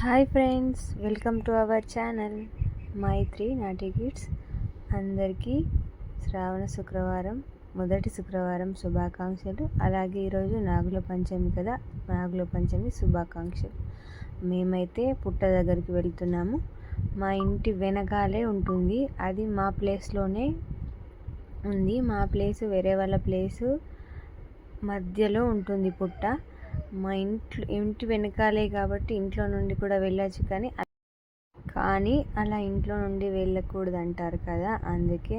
Hi friends welcome to our channel Maitri naughty kids అందరికీ శ్రావణ శుక్రవారం మొదటి శుక్రవారం శుభాకాంక్షలు. అలాగే ఈరోజు నాగుల పంచమి కదా నాగుల పంచమి శుభాకాంక్షలు. మేమైతే పుట్ట దగ్గరికి వెళ్తున్నాము. మా ఇంటి వెనకాలే ఉంటుంది. అది మా ప్లేస్లోనే ఉంది. మా ప్లేస్ వేరే వాళ్ళ ప్లేసు మధ్యలో ఉంటుంది పుట్ట. మా ఇంట్లో ఇంటి వెనకాలే కాబట్టి ఇంట్లో నుండి కూడా వెళ్ళచ్చు కానీ కానీ అలా ఇంట్లో నుండి వెళ్ళకూడదు అంటారు కదా. అందుకే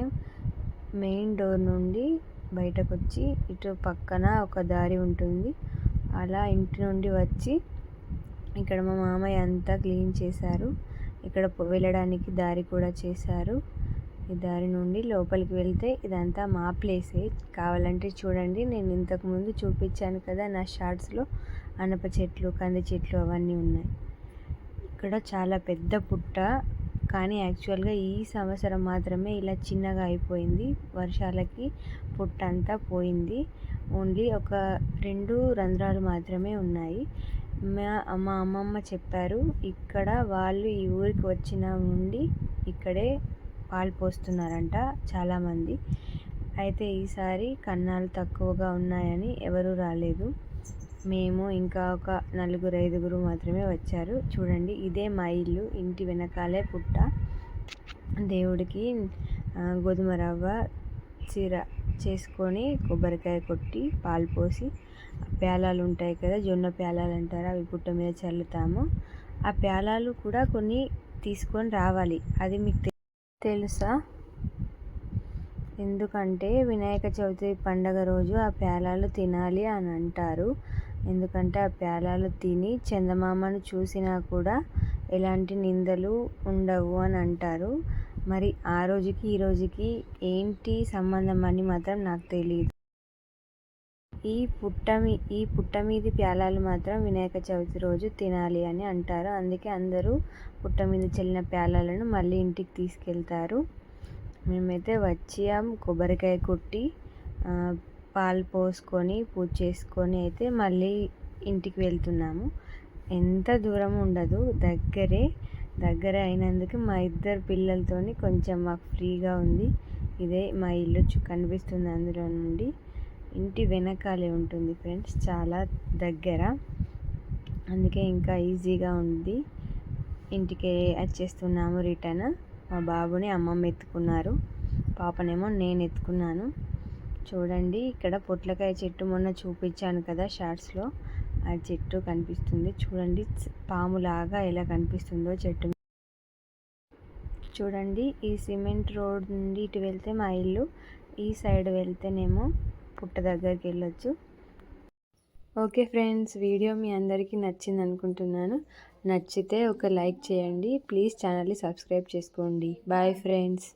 మెయిన్ డోర్ నుండి బయటకు వచ్చి ఇటు పక్కన ఒక దారి ఉంటుంది. అలా ఇంటి నుండి వచ్చి ఇక్కడ మా మామయ్య అంతా క్లీన్ చేశారు. ఇక్కడ వెళ్ళడానికి దారి కూడా చేశారు. ఈ దారి నుండి లోపలికి వెళ్తే ఇదంతా మా ప్లేసే. కావాలంటే చూడండి నేను ఇంతకుముందు చూపించాను కదా నా షార్ట్స్లో అనప చెట్లు కంది చెట్లు అవన్నీ ఉన్నాయి. ఇక్కడ చాలా పెద్ద పుట్ట కానీ యాక్చువల్గా ఈ సంవత్సరం మాత్రమే ఇలా చిన్నగా అయిపోయింది. వర్షాలకి పుట్ట అంతా పోయింది. ఓన్లీ ఒక రెండు రంధ్రాలు మాత్రమే ఉన్నాయి. మా మా అమ్మమ్మ చెప్పారు ఇక్కడ వాళ్ళు ఈ ఊరికి వచ్చిన నుండి ఇక్కడే పాలు పోస్తున్నారంట చాలామంది. అయితే ఈసారి కన్నాలు తక్కువగా ఉన్నాయని ఎవరూ రాలేదు. మేము ఇంకా ఒక నలుగురు ఐదుగురు మాత్రమే వచ్చారు. చూడండి ఇదే మా ఇల్లు. ఇంటి వెనకాలే పుట్ట. దేవుడికి గోధుమ రవ్వ చీర చేసుకొని కొబ్బరికాయ కొట్టి పాలు పోసి పేలాలు ఉంటాయి కదా జొన్న పేలాలు అంటారు అవి పుట్ట మీద చల్లుతాము. ఆ పేలాలు కూడా కొన్ని తీసుకొని రావాలి. అది మీకు తెలుసా? ఎందుకంటే వినాయక చవితి పండగ రోజు ఆ పేలాలు తినాలి అని అంటారు. ఎందుకంటే ఆ పేలాలు తిని చందమామను చూసినా కూడా ఎలాంటి నిందలు ఉండవు అని అంటారు. మరి ఆ రోజుకి ఈ రోజుకి ఏంటి సంబంధం అని మాత్రం నాకు తెలియదు ఈ పుట్టమి ఈ పుట్ట మీది ప్యాలాలు మాత్రం వినాయక చవితి రోజు తినాలి అని అంటారు. అందుకే అందరూ పుట్ట మీద చెల్లిన ప్యాలాలను మళ్ళీ ఇంటికి తీసుకెళ్తారు. మేమైతే వచ్చాం కొబ్బరికాయ కొట్టి పాలు పోసుకొని పూజ చేసుకొని అయితే మళ్ళీ ఇంటికి వెళ్తున్నాము. ఎంత దూరం ఉండదు దగ్గరే. దగ్గర అయినందుకు మా ఇద్దరు పిల్లలతోని కొంచెం మాకు ఫ్రీగా ఉంది. ఇదే మా ఇల్లు కనిపిస్తుంది అందులో నుండి. ఇంటి వెనకాలే ఉంటుంది ఫ్రెండ్స్ చాలా దగ్గర. అందుకే ఇంకా ఈజీగా ఉంది. ఇంటికి వచ్చేస్తున్నాము రిటర్న్. మా బాబుని అమ్మమ్మ ఎత్తుకున్నారు. పాపనేమో నేను ఎత్తుకున్నాను. చూడండి ఇక్కడ పొట్లకాయ చెట్టు మొన్న చూపించాను కదా షార్ట్స్లో. ఆ చెట్టు కనిపిస్తుంది. చూడండి పాములాగా ఎలా కనిపిస్తుందో చెట్టు చూడండి ఈ సిమెంట్ రోడ్ నుండి ఇటు వెళ్తే మా ఇల్లు ఈ సైడ్ వెళ్తేనేమో పుట్ట దగ్గరికి వెళ్ళొచ్చు. ఓకే ఫ్రెండ్స్ వీడియో మీ అందరికీ నచ్చింది అనుకుంటున్నాను. నచ్చితే ఒక లైక్ చేయండి. ప్లీజ్ ఛానల్ని సబ్స్క్రైబ్ చేసుకోండి. Bye friends.